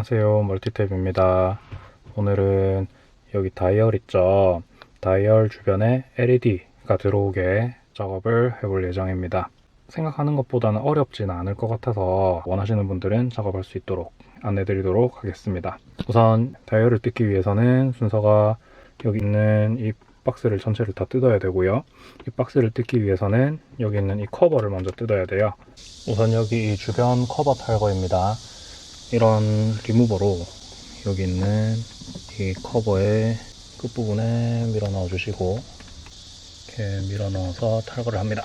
안녕하세요. 멀티탭입니다. 오늘은 여기 다이얼 있죠? 다이얼 주변에 LED가 들어오게 작업을 해볼 예정입니다. 생각하는 것보다는 어렵지는 않을 것 같아서 원하시는 분들은 작업할 수 있도록 안내 드리도록 하겠습니다. 우선 다이얼을 뜯기 위해서는 순서가 여기 있는 이 박스를 전체를 다 뜯어야 되고요. 이 박스를 뜯기 위해서는 여기 있는 이 커버를 먼저 뜯어야 돼요. 우선 여기 이 주변 커버 탈거입니다 이런 리무버로 여기 있는 이 커버의 끝부분에 밀어 넣어 주시고 이렇게 밀어 넣어서 탈거를 합니다.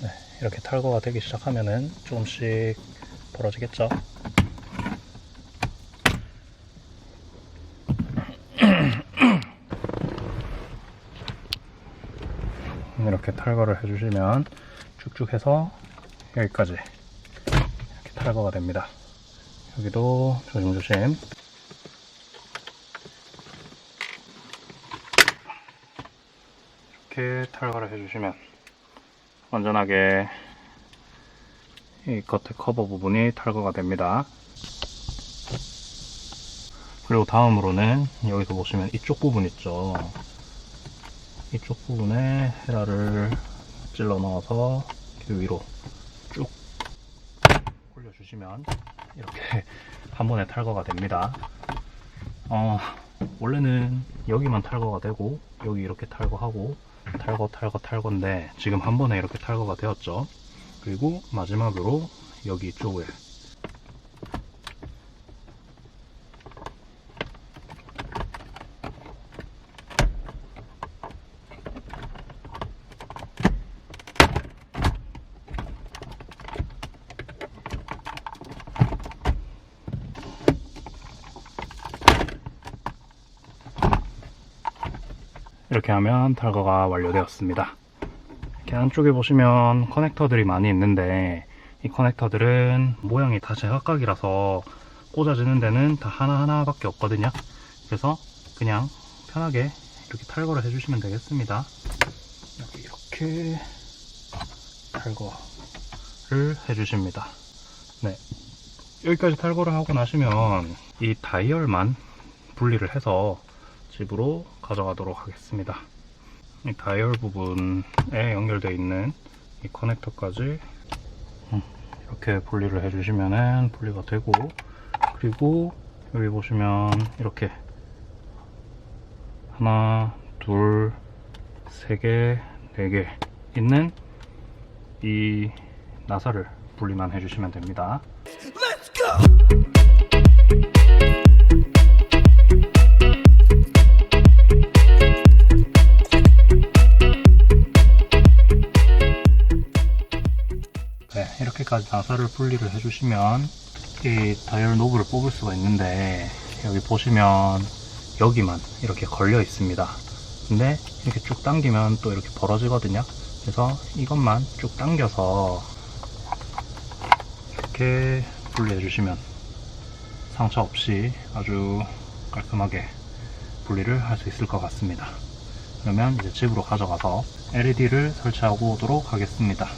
네, 이렇게 탈거가 되기 시작하면은 조금씩 벌어지겠죠. 이렇게 탈거를 해주시면 쭉쭉 해서 여기까지 이렇게 탈거가 됩니다. 여기도 조심조심 이렇게 탈거를 해주시면 완전하게 이 겉에 커버 부분이 탈거가 됩니다. 그리고 다음으로는 여기서 보시면 이쪽 부분 있죠. 이쪽 부분에 헤라를 찔러 넣어서 그 위로 쭉 올려주시면 이렇게 한 번에 탈거가 됩니다. 어, 원래는 여기만 탈거가 되고 여기 이렇게 탈거하고 탈거 탈거 탈거인데 지금 한 번에 이렇게 탈거가 되었죠. 그리고 마지막으로 여기 쪽에 이렇게 하면 탈거가 완료되었습니다. 이렇게 안쪽에 보시면 커넥터들이 많이 있는데 이 커넥터들은 모양이 다 제각각이라서 꽂아지는 데는 다 하나하나밖에 없거든요. 그래서 그냥 편하게 이렇게 탈거를 해주시면 되겠습니다. 이렇게 탈거를 해주십니다. 네. 여기까지 탈거를 하고 나시면 이 다이얼만 분리를 해서 집으로 가져가도록 하겠습니다. 이 다이얼 부분에 연결되어 있는 이 커넥터까지 음, 이렇게 분리를 해주시면 분리가 되고 그리고 여기 보시면 이렇게 하나, 둘, 세 개, 네 개 있는 이 나사를 분리만 해주시면 됩니다. 이렇게까지 나사를 분리를 해주시면 이 다이얼 노브를 뽑을 수가 있는데 여기 보시면 여기만 이렇게 걸려 있습니다. 근데 이렇게 쭉 당기면 또 이렇게 벌어지거든요. 그래서 이것만 쭉 당겨서 이렇게 분리해 주시면 상처 없이 아주 깔끔하게 분리를 할 수 있을 것 같습니다. 그러면 이제 집으로 가져가서 LED를 설치하고 오도록 하겠습니다.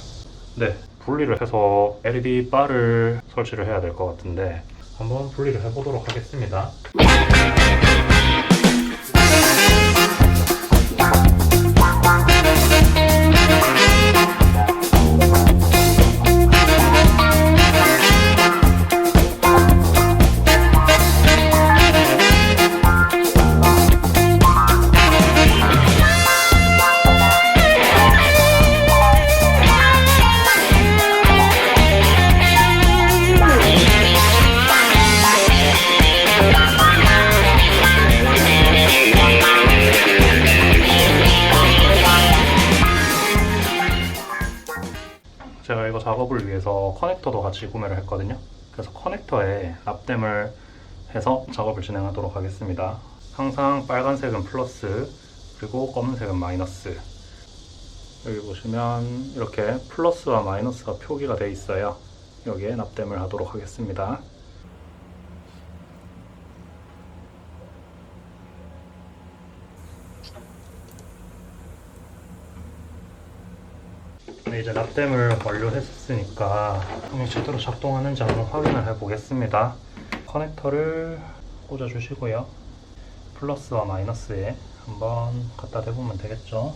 네, 분리를 해서 LED 바를 설치를 해야 될 것 같은데 한번 분리를 해보도록 하겠습니다. 작업을 위해서 커넥터도 같이 구매를 했거든요. 그래서 커넥터에 납땜을 해서 작업을 진행하도록 하겠습니다. 항상 빨간색은 플러스 그리고 검은색은 마이너스 여기 보시면 이렇게 플러스와 마이너스가 표기가 되어 있어요. 여기에 납땜을 하도록 하겠습니다. 네, 이제 납땜을 완료했으니까 그냥 제대로 작동하는지 한번 확인을 해 보겠습니다. 커넥터를 꽂아 주시고요. 플러스와 마이너스에 한번 갖다 대보면 되겠죠.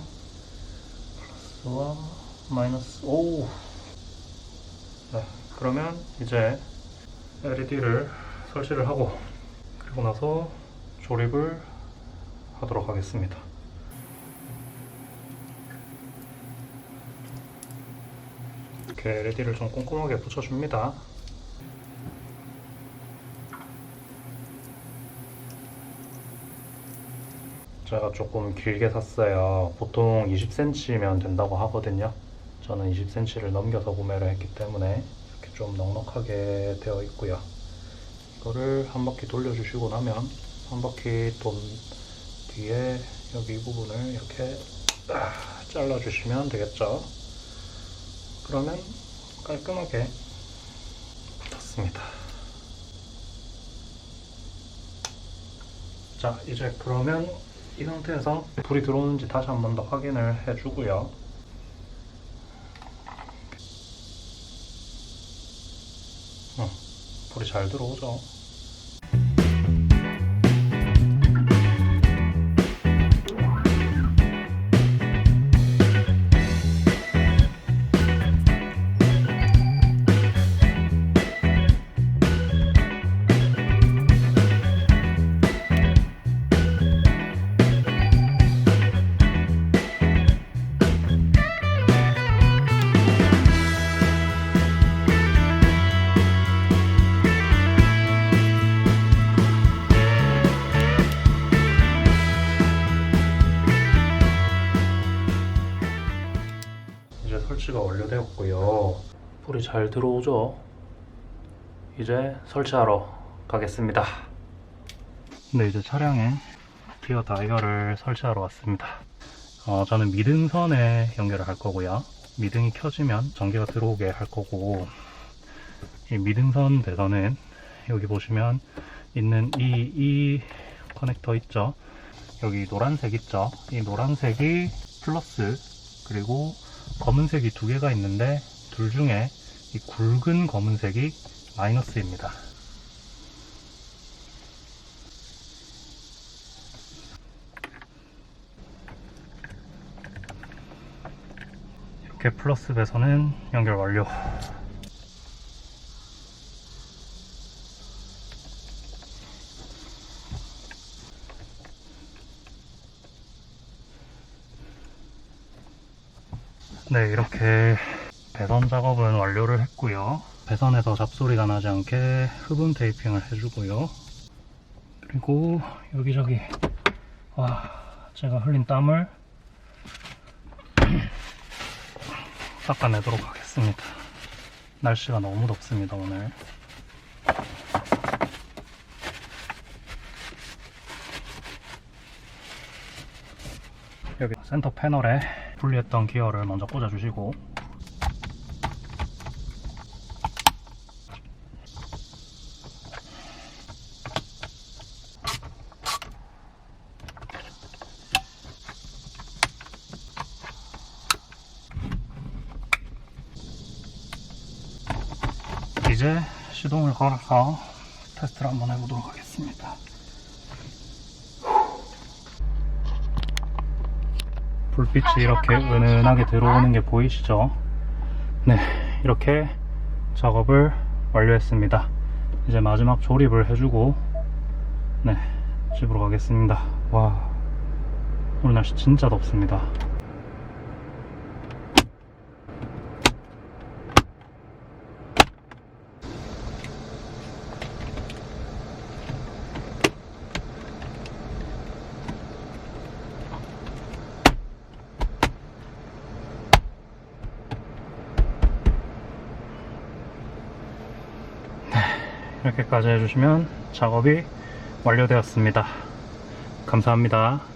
플러스와 마이너스 오. 네, 그러면 이제 LED를 설치를 하고 그리고 나서 조립을 하도록 하겠습니다. 이렇게 LED를 좀 꼼꼼하게 붙여줍니다. 제가 조금 길게 샀어요. 보통 20cm면 된다고 하거든요. 저는 20cm를 넘겨서 구매를 했기 때문에 이렇게 좀 넉넉하게 되어 있고요. 이거를 한 바퀴 돌려주시고 나면 한 바퀴 돈 뒤에 여기 이 부분을 이렇게 아, 잘라주시면 되겠죠. 그러면 깔끔하게 붙었습니다. 자, 이제 그러면 이 상태에서 불이 들어오는지 다시 한 번 더 확인을 해주고요. 어, 불이 잘 들어오죠. 잘 들어오죠? 이제 설치하러 가겠습니다. 네, 이제 차량에 기어 다이얼을 설치하러 왔습니다. 어, 저는 미등선에 연결을 할 거고요. 미등이 켜지면 전기가 들어오게 할 거고, 이 미등선 배선은 여기 보시면 있는 이, 이 커넥터 있죠? 여기 노란색 있죠? 이 노란색이 플러스, 그리고 검은색이 두 개가 있는데 둘 중에 이 굵은 검은색이 마이너스입니다. 이렇게 플러스 배선은 연결 완료. 네, 이렇게 배선 작업은 완료를 했고요. 배선에서 잡소리가 나지 않게 흡음 테이핑을 해주고요. 그리고 여기저기 와 제가 흘린 땀을 닦아내도록 하겠습니다. 날씨가 너무 덥습니다 오늘. 여기 센터 패널에 분리했던 기어를 먼저 꽂아주시고 이제 시동을 걸어서 테스트를 한번 해보도록 하겠습니다. 불빛이 이렇게 은은하게 들어오는 게 보이시죠? 네, 이렇게 작업을 완료했습니다. 이제 마지막 조립을 해주고, 네, 집으로 가겠습니다. 와, 오늘 날씨 진짜 덥습니다. 이렇게까지 해주시면 작업이 완료되었습니다. 감사합니다.